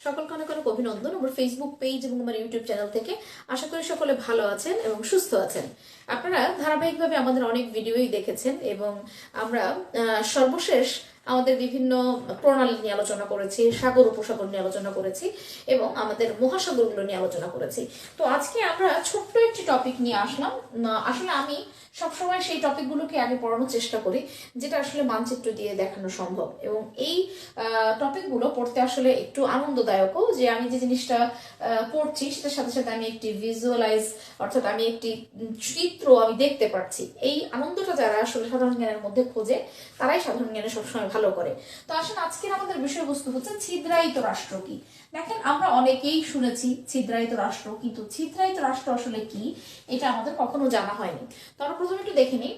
সকলকে অনেক অনেক অভিনন্দন আমার ফেসবুক পেজ এবং আমার ইউটিউব চ্যানেল থেকে। আশা করি সকলে ভালো আছেন এবং সুস্থ আছেন। আপনারা ধারাবাহিকভাবে আমাদের অনেক ভিডিওই দেখেছেন এবং আমরা সর্বশেষ আমাদের বিভিন্ন প্রণালী নিয়ে আলোচনা করেছি, সাগর উপসাগর নিয়ে আলোচনা করেছি এবং আমাদের মহাসাগরগুলো নিয়ে আলোচনা করেছি। তো আজকে আমরা ছোট্ট একটি টপিক নিয়ে আসলাম। আসলে আমি সবসময় সেই টপিকগুলোকে আগে পড়ানোর চেষ্টা করি, যেটা আসলে মানচিত্র দিয়ে দেখানো সম্ভব। এবং এই টপিকগুলো পড়তে আসলে একটু আনন্দদায়কও যে আমি যে জিনিসটা পড়ছি, সেটার সাথে সাথে আমি একটি ভিজুয়ালাইজ অর্থাৎ আমি একটি চিত্র আমি দেখতে পাচ্ছি। এই আনন্দটা যারা আসলে সাধারণ জ্ঞানের মধ্যে খোঁজে, তারাই সাধারণ জ্ঞানে সবসময় ভালো করে। তো আসলে আজকের আমাদের বিষয়বস্তু হচ্ছে ছিদ্রায়িত রাষ্ট্র কি? দেখেন, আমরা অনেকেই শুনেছি ছিদ্রায়িত রাষ্ট্র, কিন্তু ছিদ্রায়িত রাষ্ট্র আসলে কি? এটা আমাদের কখনো জানা হয়নি। তো আমরা প্রথমে একটু দেখে নিই।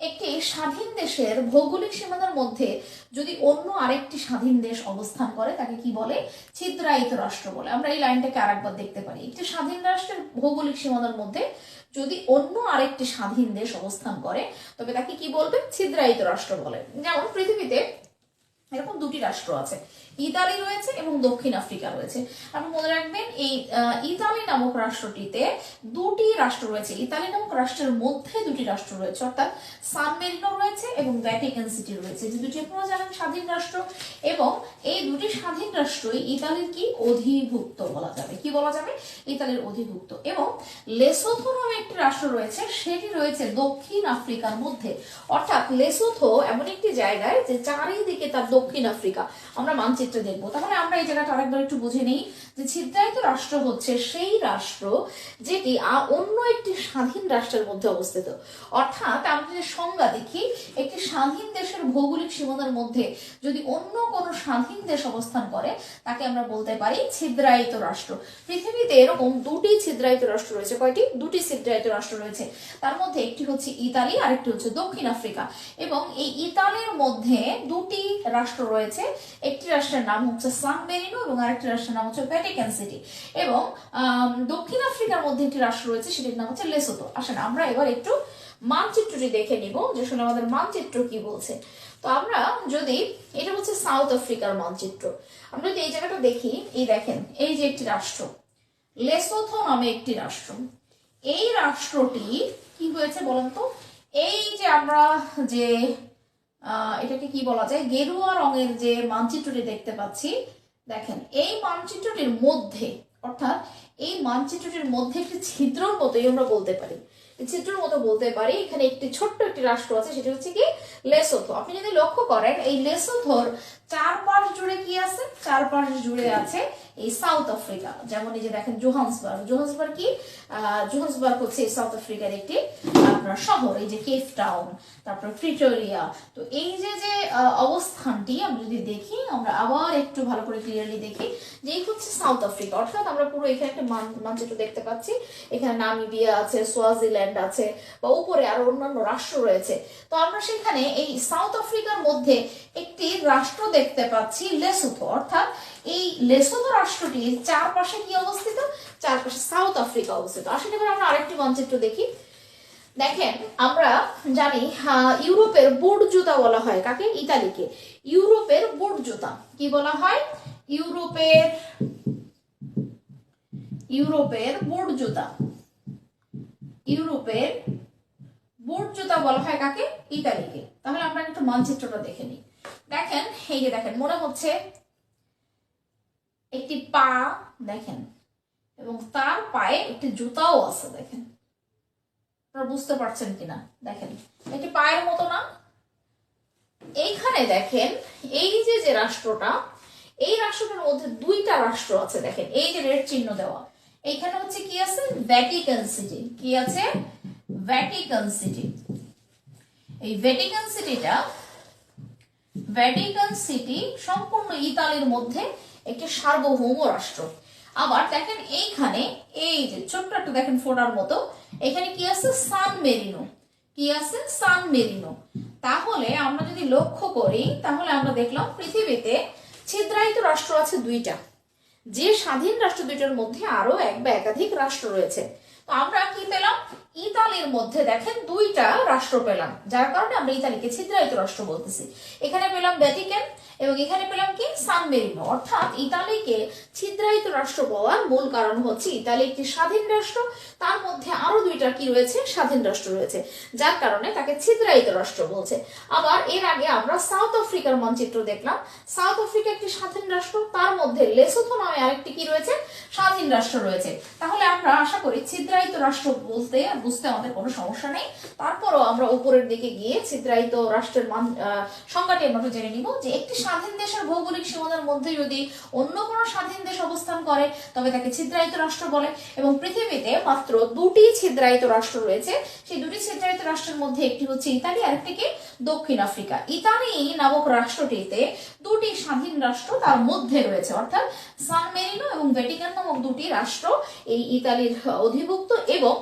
একটি স্বাধীন দেশের ভৌগোলিক সীমানার মধ্যে যদি অন্য আরেকটি স্বাধীন দেশ অবস্থান করে, তাকে কি বলে? ছিদ্রায়িত রাষ্ট্র বলে। আমরা এই লাইনটাকে আরেকবার দেখতে পারি। একটি স্বাধীন রাষ্ট্রের ভৌগোলিক সীমানার মধ্যে যদি অন্য আরেকটি স্বাধীন দেশ অবস্থান করে, তবে তাকে কি বলবে? ছিদ্রায়িত রাষ্ট্র বলে। যেমন পৃথিবীতে এরকম দুটি রাষ্ট্র আছে। ইতালি রয়েছে এবং দক্ষিণ আফ্রিকা রয়েছে। আপনি মনে রাখবেন, এই ইতালি নামক রাষ্ট্রটিতে দুটি রাষ্ট্র রয়েছে। ইতালি নামক রাষ্ট্রের মধ্যে দুটি রাষ্ট্র রয়েছে, অর্থাৎ সান মেরিনো রয়েছে এবং ভ্যাটিকান সিটি রয়েছে। যে দুটি আপনারা জানেন স্বাধীন রাষ্ট্র এবং এই দুটি স্বাধীন রাষ্ট্রই ইতালির কি অধিভুক্ত বলা যাবে। কি বলা যাবে? ইতালির অধিভুক্ত। এবং লেসোথো নামে একটি রাষ্ট্র রয়েছে, সেটি রয়েছে দক্ষিণ আফ্রিকার মধ্যে। অর্থাৎ লেসোথো এমন একটি জায়গায় যে চারিদিকে তার দক্ষিণ আফ্রিকা। আমরা মানচিত্রে দেখব। তাহলে আমরা এই জায়গাটা আরেকবার একটু বুঝে নিই যে ছিদ্রায়িত রাষ্ট্র হচ্ছে সেই রাষ্ট্র যেটি অন্য একটি স্বাধীন রাষ্ট্রের মধ্যে অবস্থিত। অর্থাৎ আমরা যদি সংজ্ঞা দেখি, একটি স্বাধীন দেশের ভৌগোলিক সীমানার মধ্যে যদি অন্য কোনো স্বাধীন দেশ অবস্থান করে, তাকে আমরা বলতে পারি ছিদ্রায়িত রাষ্ট্র। পৃথিবীতে এরকম দুটি ছিদ্রায়িত রাষ্ট্র রয়েছে। কয়টি? দুটি ছিদ্রায়িত রাষ্ট্র রয়েছে। তার মধ্যে একটি হচ্ছে ইতালি আর একটি হচ্ছে দক্ষিণ আফ্রিকা। এবং এই ইতালির মধ্যে দুটি রাষ্ট্র রয়েছে, একটি রাষ্ট্রের নাম হচ্ছে সান মেরিনো এবং আরেকটি রাষ্ট্রের নাম হচ্ছে ভ্যাটিকান সিটি এবং দক্ষিণ আফ্রিকার মধ্যে একটি রাষ্ট্র রয়েছে, সেটির নাম হচ্ছে লেসোতো। আসেন, আমরা এবার একটু মানচিত্রটি দেখে নিব যে আসলে আমাদের মানচিত্র কি বলছে। তো আমরা যদি, এটা হচ্ছে সাউথ আফ্রিকার মানচিত্র। আমরা যদি এই জায়গাটা দেখি, এই দেখেন, এই যে একটি রাষ্ট্র লেসোথো নামে একটি রাষ্ট্র। এই রাষ্ট্রটি কি হয়েছে বলেন তো? এই যে আমরা যে এটাকে কি বলা যায়? গেরুয়া রঙের যে মানচিত্রটি দেখতে পাচ্ছি, দেখেন, এই মানচিত্রটির মধ্যে, অর্থাৎ এই মানচিত্রটির মধ্যে একটি ছিদ্রর মতোই আমরা বলতে পারি। ছিদ্রের মতো বলতে পারি, এখানে একটি ছোট্ট একটি রাষ্ট্র আছে, সেটা হচ্ছে কি? লেসোথো আপনি যদি লক্ষ্য করেন, এই লেসোথোর চারপাশ জুড়ে কি আছে? চারপাশ জুড়ে আছে এই সাউথ আফ্রিকা, যেমন এই যে দেখেন জোহান্সবার্গ। জোহান্সবার্গ কি? জোহান্সবার্গ হচ্ছে সাউথ আফ্রিকার একটি, আপনার শহর, এই যে কেপ টাউন, তারপর প্রিটোরিয়া। তো এই যে যে অবস্থানটি আমরা যদি দেখি, আমরা আবার একটু ভালো করে ক্লিয়ারলি দেখি যে এই হচ্ছে সাউথ আফ্রিকা। অর্থাৎ আমরা পুরো এখানে একটা মান- মানচিত্র দেখতে পাচ্ছি। এখানে নামিবিয়া আছে, সোয়াজিল্যান্ড আছে, বা উপরে আরও অন্যান্য রাষ্ট্র রয়েছে। তো আমরা সেখানে এই সাউথ আফ্রিকার মধ্যে একটি রাষ্ট্র দেখতে পাচ্ছি, লেসোথো। অর্থাৎ এই লেসোথো রাষ্ট্রটির চারপাশে কি অবস্থিত? চারপাশে সাউথ আফ্রিকা অবস্থিত। আসলে এবার আমরা আরেকটি মানচিত্র দেখি। দেখেন, আমরা জানি ইউরোপের বুট জুতা বলা হয় কাকে? ইতালিকে। ইউরোপের বুট জুতা কি বলা হয়? ইউরোপের ইউরোপের বুট জুতা। ইউরোপের বুট জুতা বলা হয় কাকে? ইতালিকে। তাহলে আমরা একটু মানচিত্রটা দেখে নিই। দেখেন, এই যে দেখেন, মনে হচ্ছে একটি পা দেখেন, এবং তার পায়ে একটি জুতাও আছে দেখেন। আপনারা বুঝতে পারছেন কিনা? দেখেন একটি পায়ের মতো না। এইখানে দেখেন, এই যে যে রাষ্ট্রটা, এই রাষ্ট্রটার মধ্যে দুইটা রাষ্ট্র আছে দেখেন, এই যে রেড চিহ্ন দেওয়া। এইখানে হচ্ছে কি আছে? ভ্যাটিকান সিটি কি আছে? ভ্যাটিকান সিটি এই ভ্যাটিকান সিটিটা ভ্যাটিকান সিটি সম্পূর্ণ ইতালির মধ্যে একটি সার্বভৌম রাষ্ট্র। আবার দেখেন এইখানে, এই যে ছোট্ট একটা দেখেন ফোটার মতো, এখানে কি আছে? San Marino. কি আছে? San Marino. তাহলে আমরা যদি লক্ষ্য করি, তাহলে আমরা দেখলাম পৃথিবীতে ছিদ্রায়িত রাষ্ট্র আছে দুইটা। যে স্বাধীন রাষ্ট্র দুইটার মধ্যে আরও এক বা একাধিক রাষ্ট্র রয়েছে। তো আমরা কি পেলাম? ইতালির মধ্যে দেখেন দুইটা রাষ্ট্র পেলাম। যার কারণে আমরা ইতালিকে ছিদ্রায়িত রাষ্ট্র বলতেছি। এখানে পেলাম ভ্যাটিকান এবং এখানে পেলাম কি? সান মেরিনো অর্থাৎ ইতালিকে ছিদ্রায়িত রাষ্ট্র পাওয়ার মূল কারণ হচ্ছে ইতালি একটি স্বাধীন রাষ্ট্র। তার মধ্যে আরও দুইটা কি রয়েছে? স্বাধীন রাষ্ট্র রয়েছে, যার কারণে তাকে ছিদ্রায়িত রাষ্ট্র বলছে। আবার এর আগে আমরা সাউথ আফ্রিকার মানচিত্র দেখলাম। সাউথ আফ্রিকা একটি স্বাধীন রাষ্ট্র, তার মধ্যে লেসোথো নামে আরেকটি কি রয়েছে? স্বাধীন রাষ্ট্র রয়েছে। তাহলে আমরা আশা করি ছিদ্রায়িত রাষ্ট্র বলতে বুঝতে আমাদের কোনো সমস্যা নেই। তারপরও আমরা উপরের দিকে গিয়ে ছিদ্রায়িত রাষ্ট্রের মান সংজ্ঞাটি আমরা জেনে নিব যে একটি স্বাধীন দেশের ভৌগোলিক সীমানার মধ্যে যদি অন্য কোনো স্বাধীন দেশ অবস্থান করে, তবে তাকে ছিদ্রায়িত রাষ্ট্র বলে এবং পৃথিবীতে মাত্র দুটি ছিদ্রায়িত রাষ্ট্র রয়েছে। সেই দুটি ছিদ্রায়িত রাষ্ট্রের মধ্যে একটি হচ্ছে ইতালি আর একটি দক্ষিণ আফ্রিকা। ইতালি নামক রাষ্ট্রটিতে দুটি স্বাধীন রাষ্ট্র তার মধ্যে রয়েছে, অর্থাৎ সান মেরিনো এবং ভ্যাটিকান নামক দুটি রাষ্ট্র এই ইতালির অধিভুক্ত এবং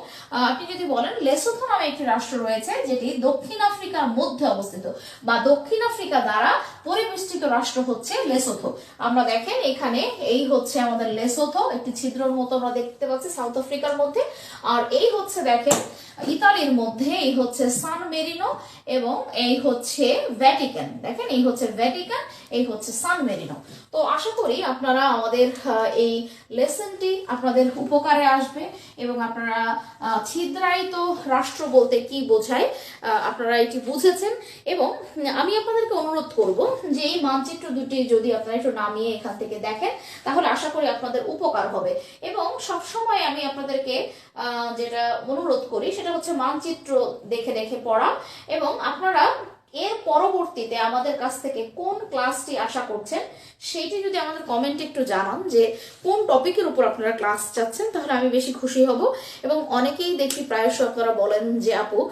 আপনি যদি বলেন লেসোথো নামে একটি রাষ্ট্র রয়েছে যেটি দক্ষিণ আফ্রিকার মধ্যে অবস্থিত। বা দক্ষিণ আফ্রিকা দ্বারা পরিবেষ্টিত রাষ্ট্র হচ্ছে লেসোথো। আমরা দেখেন এখানে এই হচ্ছে আমাদের লেসোথো, একটি ছিদ্রর মতো আমরা দেখতে পাচ্ছি সাউথ আফ্রিকার মধ্যে। আর এই হচ্ছে দেখেন ইতালির মধ্যে, এই হচ্ছে সান মেরিনো এবং এই হচ্ছে ভ্যাটিকান দেখেন, এই হচ্ছে ভ্যাটিকান এই হচ্ছে সান মেরিনো তো আশা করি আপনারা আমাদের এই লেসনটি আপনাদের উপকারে আসবে এবং আপনারা ছিদ্রায়িত রাষ্ট্র বলতে কি বোঝায় আপনারা এটি বুঝেছেন। এবং আমি আপনাদেরকে অনুরোধ করব যে এই মানচিত্র দুটি যদি আপনারা একটু নামিয়ে এখান থেকে দেখেন, তাহলে আশা করি আপনাদের উপকার হবে। এবং সবসময় আমি আপনাদেরকে যেটা অনুরোধ করি, সেটা হচ্ছে মানচিত্র দেখে দেখে পড়া এবং আপনারা এর পরবর্তীতে আমাদের কাছ থেকে কোন ক্লাসটি আশা করছেন সেইটি যদি আমাদের কমেন্টে একটু জানান যে কোন টপিকের উপর আপনারা ক্লাস চাচ্ছেন, তাহলে আমি বেশি খুশি হব। এবং অনেকেই দেখি প্রায়শ আপনারা বলেন যে, আপু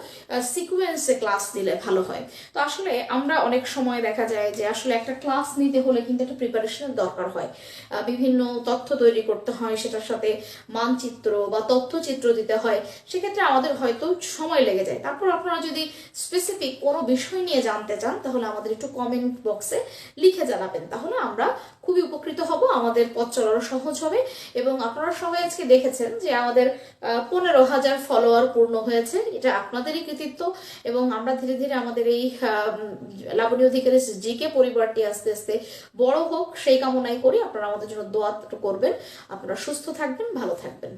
সিকুয়েন্সে ক্লাস দিলে ভালো হয়। তো আসলে আমরা অনেক সময় দেখা যায় যে, আসলে একটা ক্লাস নিতে হলে কিন্তু একটা প্রিপারেশনের দরকার হয়। বিভিন্ন তথ্য তৈরি করতে হয়, সেটার সাথে মানচিত্র বা তথ্যচিত্র দিতে হয়। সেক্ষেত্রে আমাদের হয়তো সময় লেগে যায়। তারপর আপনারা যদি স্পেসিফিক কোনো বিষয় নিয়ে জানতে চান, তাহলে আমাদের একটু কমেন্ট বক্সে লিখে জানাবেন। তাহলে আমরা খুবই উপকৃত হব, আমাদের পথ চলারও সহজ হবে। এবং আপনারা সবাই আজকে দেখেছেন যে আমাদের পনেরো হাজার ফলোয়ার পূর্ণ হয়েছে, এটা আপনাদেরই কৃতিত্ব। এবং আমরা ধীরে ধীরে আমাদের এই লাবণী অধিকারী জিকে পরিবারটি আস্তে আস্তে বড় হোক, সেই কামনাই করি। আপনারা আমাদের জন্য দোয়া করবেন। আপনারা সুস্থ থাকবেন, ভালো থাকবেন।